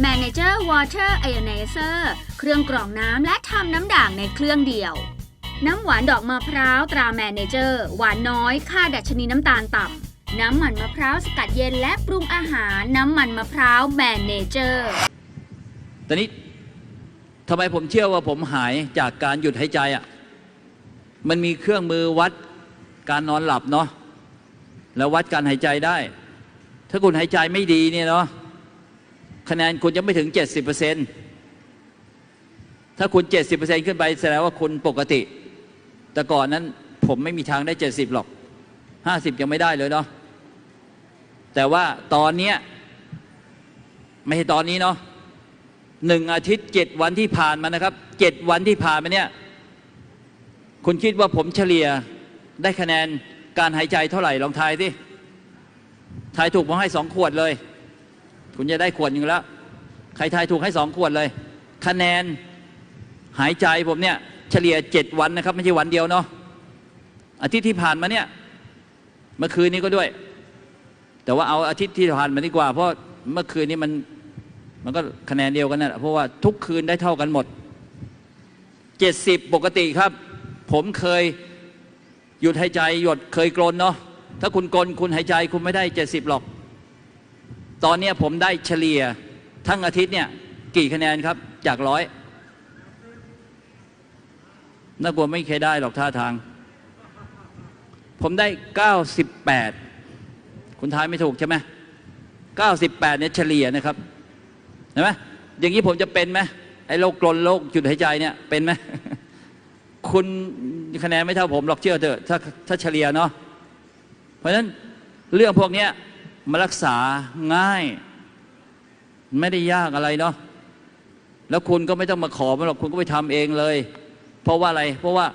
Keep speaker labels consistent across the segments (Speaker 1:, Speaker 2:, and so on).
Speaker 1: Manager Water Ionizer เครื่องกรองน้ำและทำน้ำด่างในเครื่องเดียว น้ำหวานดอกมะพร้าวตรา Manager หวานน้อยค่าดัชนีน้ำตาลต่ำ น้ำมันมะพร้าวสกัดเย็นและปรุงอาหารน้ำมันมะพร้าว Manager
Speaker 2: ตอนนี้ทำไมผมเชื่อว่าผมหายจากการหยุดหายใจอะ มันมีเครื่องมือวัดการนอนหลับเนาะ แล้ววัดการหายใจได้ ถ้าคุณหายใจไม่ดีเนี่ยเนาะ คะแนนคุณจะไม่ถึง 70%ถ้าคุณ 70%ขึ้นไปแสดงว่าคุณปกติ แต่ก่อนนั้นผมไม่มีทางได้ 70 หรอก 50 ยังไม่ได้เลยเนาะแต่ว่าตอนเนี้ยไม่ใช่ตอนนี้เนาะหนึ่งอาทิตย์เจ็ดวันที่ผ่านมานะครับเจ็ดวันที่ผ่านมาเนี่ย คุณคิดว่าผมเฉลี่ยได้คะแนนการหายใจเท่าไหร่ลองทายสิทายถูกผมให้สองขวดเลย คุณจะได้ขวดหนึ่งแล้ว ใครทายถูกให้สองขวดเลย คะแนนหายใจผมเนี่ย เฉลี่ยเจ็ดวันนะครับ ไม่ใช่วันเดียวเนาะอาทิตย์ที่ผ่านมาเนี่ย เมื่อคืนนี้ก็ด้วย แต่ว่าเอาอาทิตย์ที่ผ่านมาดีกว่า เพราะเมื่อคืนนี้มันมันก็คะแนนเดียวกันนั่นแหละเพราะว่าทุกคืนได้เท่ากันหมด70ปกติครับ ผมเคยหยุดหายใจหยดเคยกลนเนาะถ้าคุณกลนคุณหายใจคุณไม่ได้70หรอก ตอนนี้ผมได้เฉลี่ยทั้งอาทิตย์เนี่ยกี่คะแนนครับจากร้อยน่ากลัวไม่เคยได้หรอกท่าทาง ผมได้ 98 คุณทายไม่ถูกใช่ไหม98เนี่ยเฉลี่ยนะครับเห็นไหมอย่างนี้ผมจะเป็นไหมไอ้โรคกลนโรคหยุดหายใจเนี่ยเป็นไหมคุณคะแนนไม่เท่าผมหรอกเชื่อเถอะถ้าถ้าเฉลี่ยเนาะเพราะฉะนั้นเรื่องพวกเนี้ย มารักษาง่าย ไม่ได้ยากอะไรเนาะแล้วคุณก็ไม่ต้องมาขอมันหรอกคุณก็ไปทำเองเลย เพราะว่าอะไร เพราะว่า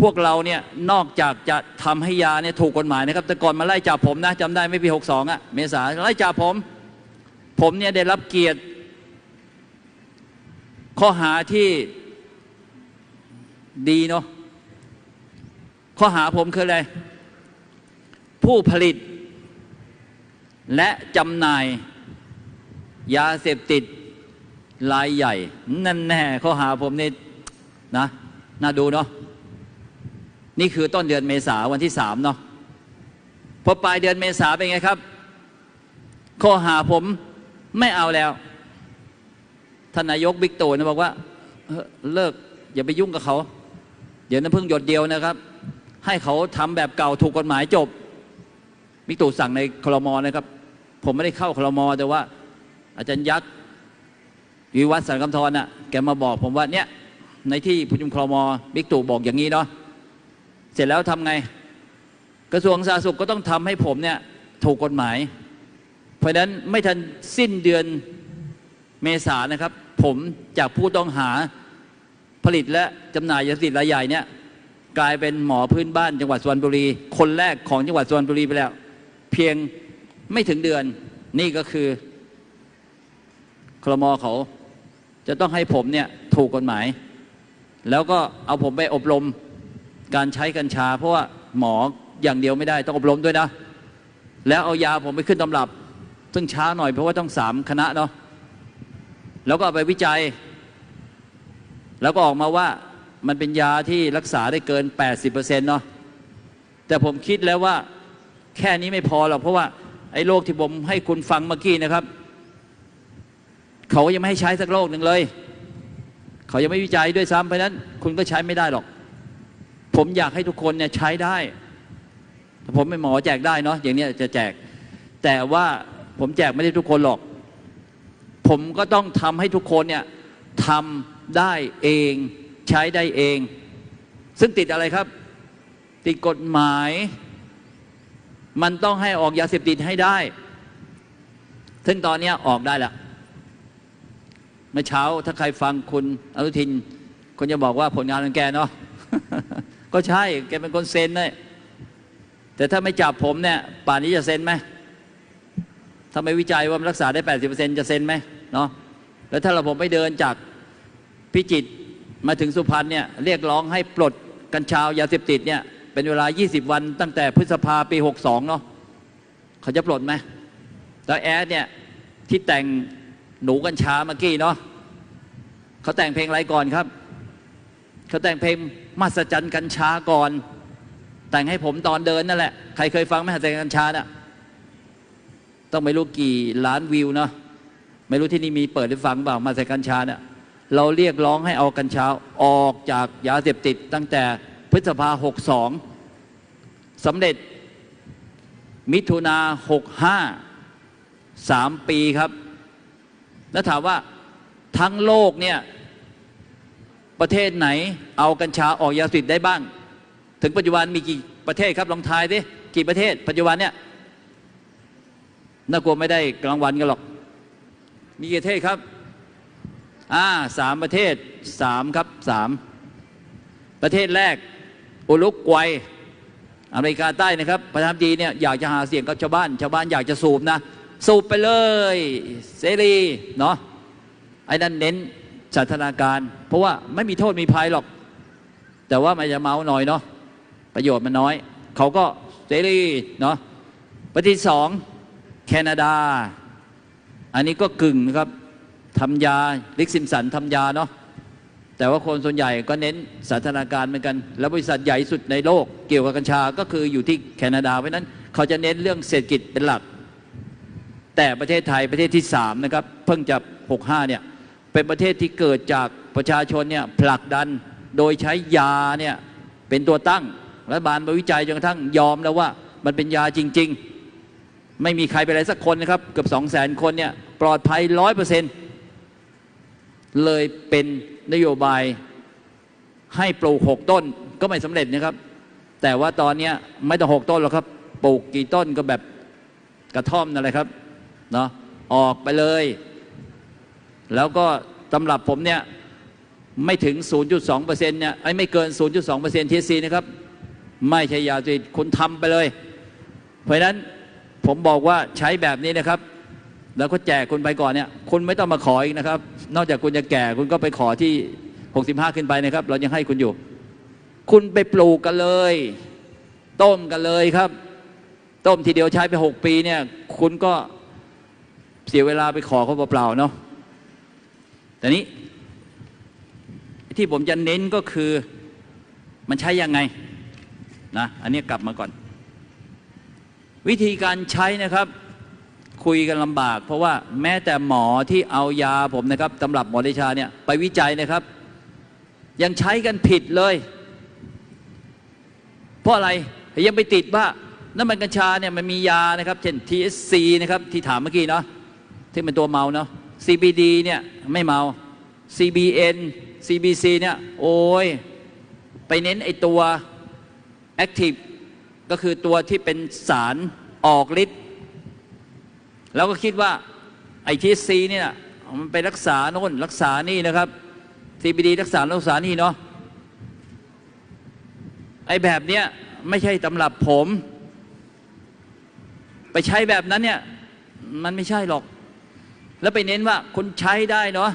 Speaker 2: พวกเราเนี่ยนอกจากจะทำให้ยาเนี่ยถูกกฎหมายนะครับ แต่ก่อนมาไล่จับผมนะจำได้ไม่ปีหกสองอะเมษาไล่จับผม ผมเนี่ยได้รับเกียรติ ข้อหาที่ดีเนาะข้อหาผมคืออะไร ผู้ผลิต และจำหน่ายยาเสพติดรายใหญ่ นั่นแน่ข้อหาผมนี่นะน่าดูเนาะนี่คือต้นเดือนเมษาวันที่สามเนาะพอปลายเดือนเมษาเป็นไงครับข้อหาผมไม่เอาแล้วทานายกบิ๊กตู่นะบอกว่าเเลิกอย่าไปยุ่งกับเขา เดี๋ยวน้ำพึ่งหยดเดียวนะครับ ให้เขาทำแบบเก่าถูกกฎหมายจบบิ๊กตู่สั่งในคลมนะครับ ผมไม่ได้เข้าคลมอแต่ว่า อาจารย์ยักษ์วิวัฒน์สันคำทรน่ะแกมาบอกผมว่าเนี่ยในที่ประชุมคลมอบิ๊กตู่บอกอย่างนี้เนาะเสร็จแล้วทำไง กระทรวงสาธารณสุขก็ต้องทำให้ผมเนี่ยถูกกฎหมาย เพราะฉะนั้นไม่ทันสิ้นเดือนเมษายนนะครับ ผมจากผู้ต้องหาผลิตและจำหน่ายยาเสพติดรายใหญ่เนี่ยกลายเป็นหมอพื้นบ้านจังหวัดสุพรรณบุรี คนแรกของจังหวัดสุพรรณบุรีไปแล้ว เพียงไม่ถึงเดือน นี่ก็คือคลมเขาจะต้องให้ผมเนี่ยถูกกฎหมาย แล้วก็เอาผมไปอบรมการใช้กัญชา เพราะว่าหมออย่างเดียวไม่ได้ต้องอบรมด้วยนะ แล้วเอายาผมไปขึ้นตำรับ ซึ่งช้าหน่อยเพราะว่าต้องสามคณะเนาะแล้วก็เอาไปวิจัย แล้วก็ออกมาว่ามันเป็นยาที่รักษาได้เกิน 80%เนาะแต่ผมคิดแล้วว่าแค่นี้ไม่พอหรอกเพราะว่า ไอ้โรคที่ผมให้คุณฟังเมื่อกี้นะครับ เขายังไม่ให้ใช้สักโรคหนึ่งเลย เขายังไม่วิจัยด้วยซ้ำเพราะนั้น คุณก็ใช้ไม่ได้หรอก ผมอยากให้ทุกคนเนี่ยใช้ได้แต่ผมเป็นหมอแจกได้เนาะอย่างเนี้ยจะแจก แต่ว่าผมแจกไม่ได้ทุกคนหรอก ผมก็ต้องทำให้ทุกคนเนี่ยทำได้เองใช้ได้เอง ซึ่งติดอะไรครับ ติดกฎหมาย มันต้องให้ออกยาเสพติดให้ได้ ซึ่งตอนนี้ออกได้แล้วเมื่อเช้าถ้าใครฟังคุณอนุทินคนจะบอกว่าผลงานของแกเนาะก็ใช่แกเป็นคนเซ็นเลยแต่ถ้าไม่จับผมเนี่ย ป่านนี้จะเซ็นไหมถ้าไม่วิจัยว่ามันรักษาได้80%จะเซ็นไหมเนาะแล้วถ้าเราผมไปเดินจากพิจิตมาถึงสุพรรณเนี่ยเรียกร้องให้ปลดกัญชายาเสพติดเนี่ย เป็นเวลา 20 วันตั้งแต่พฤษภาปี 62 เนาะเขาจะปลดไหมแล้วแอดเนี่ยที่แต่งหนูกัญชาเมื่อกี้เนาะเขาแต่งเพลงอะไรก่อนครับ เขาแต่งเพลงมาสจันกัญชาก่อน แต่งให้ผมตอนเดินนั่นแหละ ใครเคยฟังไหมมาสจันกัญชาน่ะต้องไม่รู้กี่ล้านวิวเนาะไม่รู้ที่นี่มีเปิดให้ฟังเปล่ามาสจันกัญชาเนี่ยเราเรียกร้องให้เอากัญชาออกจากยาเสพติดตั้งแต่ พฤษภาหกสองสำเร็จมิถุนาหกห้าสามปีครับ แล้วถามว่าทั้งโลกเนี่ยประเทศไหนเอากัญชาออกยาเสพติดได้บ้าง ถึงปัจจุบันมีกี่ประเทศครับลองทายดิกี่ประเทศ ปัจจุบันเนี่ยน่ากลัวไม่ได้กลางวันกันหรอก มีกี่ประเทศครับอ่าสามประเทศสามครับสามประเทศแรก อุรุกวัยอเมริกาใต้นะครับ ประธานาธิบดีเนี่ยอยากจะหาเสียงกับชาวบ้าน ชาวบ้านอยากจะสูบนะ สูบไปเลยเสรีเนาะไอ้นั่นเน้นสันทนาการเพราะว่าไม่มีโทษมีภัยหรอก แต่ว่ามันจะเมาหน่อยเนาะประโยชน์มันน้อย เขาก็เสรีเนาะประเทศสองแคนาดา อันนี้ก็กึ่งนะครับทำยาลิกซิมสันทำยาเนาะ แต่ว่าคนส่วนใหญ่ก็เน้นสันทนาการเหมือนกัน แล้วบริษัทใหญ่สุดในโลกเกี่ยวกับกัญชาก็คืออยู่ที่แคนาดาเพราะนั้นเขาจะเน้นเรื่องเศรษฐกิจเป็นหลัก แต่ประเทศไทยประเทศที่สามนะครับเพิ่งจะ65เนี่ยเป็นประเทศที่เกิดจากประชาชนเนี่ยผลักดันโดยใช้ยาเนี่ยเป็นตัวตั้งรัฐบาลมาวิจัยจนกระทั่งยอมแล้วว่ามันเป็นยาจริง ๆ ไม่มีใครเป็นอะไรสักคนนะครับเกือบ2 0 0 0 0 0คนเนี่ยปลอดภัยร้อยเปอร์เซ็นต์เลยเป็น นโยบายให้ปลูกหกต้นก็ไม่สำเร็จนะครับ แต่ว่าตอนเนี้ยไม่ต้องหกต้นหรอกครับ ปลูกกี่ต้นก็แบบกระท่อมนั่นแหละครับเนาะออกไปเลย แล้วก็ตำรับผมเนี่ยไม่ถึง 0.2%เนี่ยไอ้ไม่เกิน 0.2% THC นะครับ ไม่ใช่ยาเสพติดคุณทำไปเลย เพราะนั้นผมบอกว่าใช้แบบนี้นะครับ แล้วก็แจกคุณไปก่อนเนี่ยคุณไม่ต้องมาขออีกนะครับ นอกจากคุณจะแก่คุณก็ไปขอที่ 65 ขึ้นไปนะครับ เรายังให้คุณอยู่ คุณไปปลูกกันเลย ต้มกันเลยครับ ต้มทีเดียวใช้ไป 6 ปีเนี่ย คุณก็เสียเวลาไปขอเขาเปล่าๆเนาะแต่นี้ ที่ผมจะเน้นก็คือมันใช้ยังไงนะอันนี้กลับมาก่อน วิธีการใช้นะครับ คุยกันลำบาก เพราะว่าแม้แต่หมอที่เอายาผมนะครับตำรับหมอเดชาเนี่ยไปวิจัยนะครับ ยังใช้กันผิดเลย เพราะอะไรยังไปติดว่าน้ำมันกัญชาเนี่ยมันมียานะครับ เช่น THC นะครับที่ถามเมื่อกี้เนาะที่เป็นตัวเมาเนาะ CBD เนี่ยไม่เมา CBN CBC เนี่ยโอ้ยไปเน้นไอตัว Active ก็คือตัวที่เป็นสารออกฤทธิ์ แล้วก็คิดว่าไอทีซีเนี่ยมันไปรักษาโน่นรักษานี่นะครับ CBD รักษารักษานี่เนาะไอแบบเนี้ยไม่ใช่ตำรับผม ไปใช้แบบนั้นเนี่ยมันไม่ใช่หรอก แล้วไปเน้นว่าคุณใช้ได้เนาะ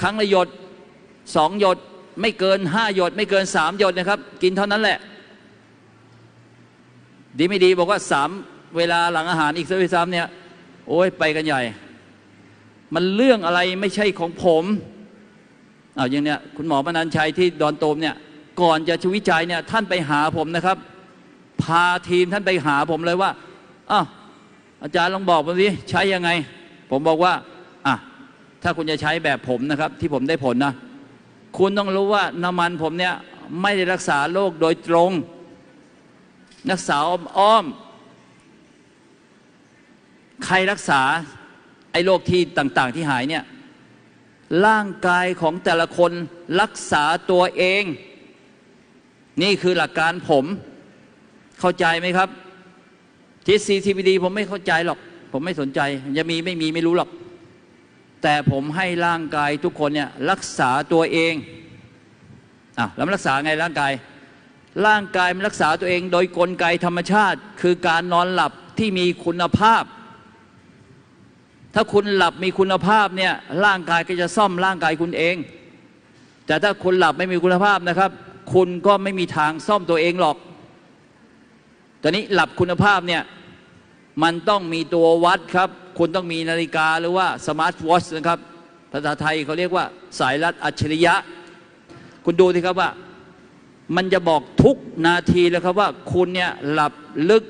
Speaker 2: ครั้งละหยดสองหยดไม่เกินห้าหยด ไม่เกินสามหยดนะครับ กินเท่านั้นแหละ ดีไม่ดีบอกว่าสาม เวลาหลังอาหารอีกสักซ้ำเนี่ย โอ้ยไปกันใหญ่ มันเรื่องอะไรไม่ใช่ของผมเอาอย่างเนี้ยคุณหมอปนันชัยที่ดอนโตมเนี่ยก่อนจะชวิจัยเนี่ยท่านไปหาผมนะครับ พาทีมท่านไปหาผมเลยว่าอ้าวอาจารย์ลองบอกผมสิใช้ยังไง ผมบอกว่าอะถ้าคุณจะใช้แบบผมนะครับ ที่ผมได้ผลนะคุณต้องรู้ว่าน้ำมันผมเนี่ยไม่ได้รักษาโรคโดยตรง รักษาอ้อม ใครรักษาไอ้โรคที่ต่าง ๆ ที่หายเนี่ยร่างกายของแต่ละคนรักษาตัวเอง นี่คือหลักการผมเข้าใจไหมครับทีซีทีพีดีผมไม่เข้าใจหรอก ผมไม่สนใจ จะมีไม่มีไม่รู้หรอก แต่ผมให้ร่างกายทุกคนเนี่ยรักษาตัวเองอะแล้วรักษาไงร่างกาย ร่างกายมันรักษาตัวเอง โดยกลไกธรรมชาติ คือการนอนหลับที่มีคุณภาพ ถ้าคุณหลับมีคุณภาพเนี่ยร่างกายก็จะซ่อมร่างกายคุณเอง แต่ถ้าคุณหลับไม่มีคุณภาพนะครับ คุณก็ไม่มีทางซ่อมตัวเองหรอกตอนนี้หลับคุณภาพเนี่ยมันต้องมีตัววัดครับ คุณต้องมีนาฬิกาหรือว่าสมาร์ทวอชนะครับภาษาไทยเขาเรียกว่าสายรัดอัจฉริยะ คุณดูสิครับว่า มันจะบอกทุกนาทีแล้วครับว่า คุณเนี่ยหลับลึก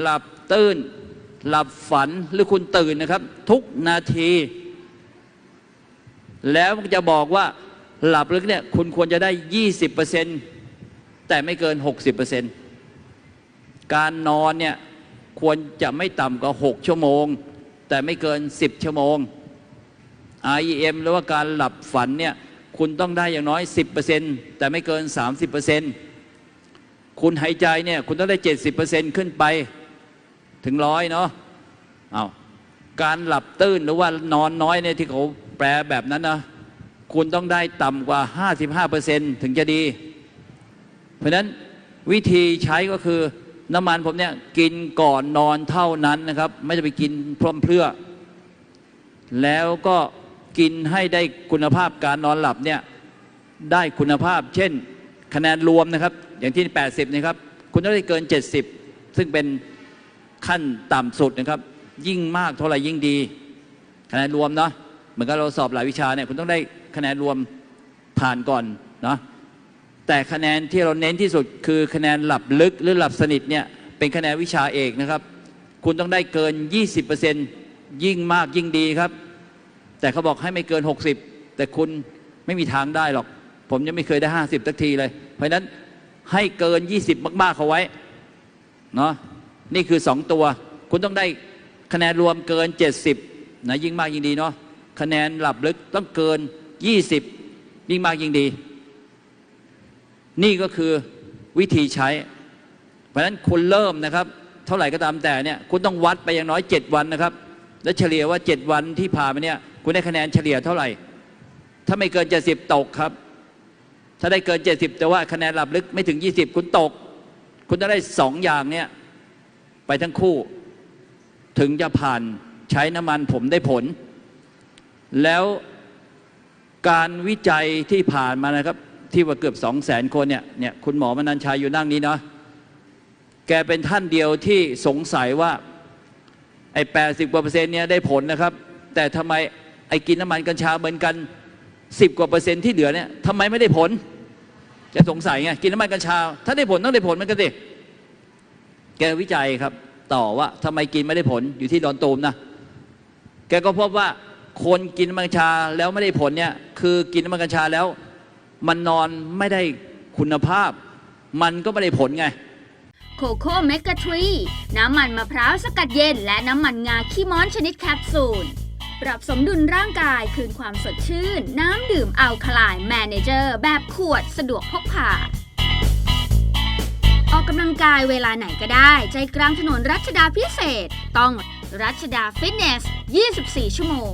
Speaker 2: หลับตื่น หลับฝันหรือคุณตื่นนะครับ ทุกนาที แล้วมันจะบอกว่าหลับลึกเนี่ยคุณควรจะได้ 20%แต่ไม่เกิน 60%การนอนเนี่ยควรจะไม่ต่ำกว่า 6 ชั่วโมง แต่ไม่เกิน 10 ชั่วโมง REM หรือว่าการหลับฝันเนี่ยคุณต้องได้อย่างน้อย 10%แต่ไม่เกิน 30%คุณหายใจเนี่ยคุณต้องได้ 70%ขึ้นไป ถึงร้อยเนาะเอาการหลับตื้นหรือว่านอนน้อยเนี่ยที่เขาแปลแบบนั้นนะคุณต้องได้ต่ำกว่า 55%ถึงจะดี เพราะนั้นวิธีใช้ก็คือน้ำมันผมเนี่ยกินก่อนนอนเท่านั้นนะครับ ไม่จะไปกินพร้อมเพรื่อ แล้วก็กินให้ได้คุณภาพการนอนหลับเนี่ยได้คุณภาพ เช่น คะแนนรวมนะครับ อย่างที่ 80นะครับ คุณต้องได้เกิน 70 ซึ่งเป็น ขั้นต่ำสุดนะครับ ยิ่งมากเท่าไหร่ยิ่งดี คะแนนรวมเนาะเหมือนกับเราสอบหลายวิชาเนี่ยคุณต้องได้คะแนนรวมผ่านก่อนเนาะแต่คะแนนที่เราเน้นที่สุดคือคะแนนหลับลึกหรือหลับสนิทเนี่ยเป็นคะแนนวิชาเอกนะครับ คุณต้องได้เกิน 20%ยิ่งมากยิ่งดีครับ แต่เขาบอกให้ไม่เกิน 60 แต่คุณไม่มีทางได้หรอก ผมยังไม่เคยได้ 50สักทีเลย เพราะฉะนั้นให้เกิน 20 มาก ๆ เขาไว้เนาะ นี่คือ 2 ตัว คุณต้องได้คะแนนรวมเกิน 70นะยิ่งมากยิ่งดีเนาะคะแนนหลับลึกต้องเกิน 20 ยิ่งมากยิ่งดี นี่ก็คือวิธีใช้ เพราะฉะนั้นคุณเริ่มนะครับ เท่าไหร่ก็ตามแต่เนี่ยคุณต้องวัดไปอย่างน้อย 7 วันนะครับ และเฉลี่ยว่า 7 วันที่ผ่านมาเนี่ยคุณได้คะแนนเฉลี่ยเท่าไหร่ ถ้าไม่เกิน 70 ตกครับ ถ้าได้เกิน 70 แต่ว่าคะแนนหลับลึกไม่ถึง 20 คุณตก คุณจะได้สองอย่างเนี่ย ไปทั้งคู่ ถึงจะผ่านใช้น้ำมันผมได้ผล แล้วการวิจัยที่ผ่านมานะครับ ที่ว่าเกือบ2 0 0 0 0 0คนเนี่ยเนี่ยคุณหมอมนันชัยอยู่นั่งนี้เนาะแกเป็นท่านเดียวที่สงสัยว่าไอ้แปดสิบกว่าเปอร์เซ็นต์เนี่ยได้ผลนะครับ แต่ทำไมไอ้กินน้ำมันกัญชาเหมือนกันสิบกว่าเปอร์เซ็นต์ที่เหลือเนี่ยทำไมไม่ได้ผล จะสงสัยไงกินน้ำมันกัญชา ถ้าได้ผลต้องได้ผลเหมือนกันสิ กวิจัยครับ ต่อว่าทำไมกินไม่ได้ผลอยู่ที่ดอนตูมนะแกก็พบว่าคนกินมันกัญชาแล้วไม่ได้ผลเนี่ยคือกินมันกัญชาแล้ว มันนอนไม่ได้คุณภาพ มันก็ไม่ได้ผลไง
Speaker 1: โคโค่เมกะทรีน้ำมันมะพร้าวสกัดเย็น และน้ำมันงาขี้ม้อนชนิดแคปซูล ปรับสมดุลร่างกายคืนความสดชื่น น้ำดื่มอัลคาไลน์แมเนเจอร์ แบบขวดสะดวกพกพา ออกกำลังกายเวลาไหนก็ได้ ใจกลางถนนรัชดาพิเศษ ต้องรัชดาฟิตเนส 24 ชั่วโมง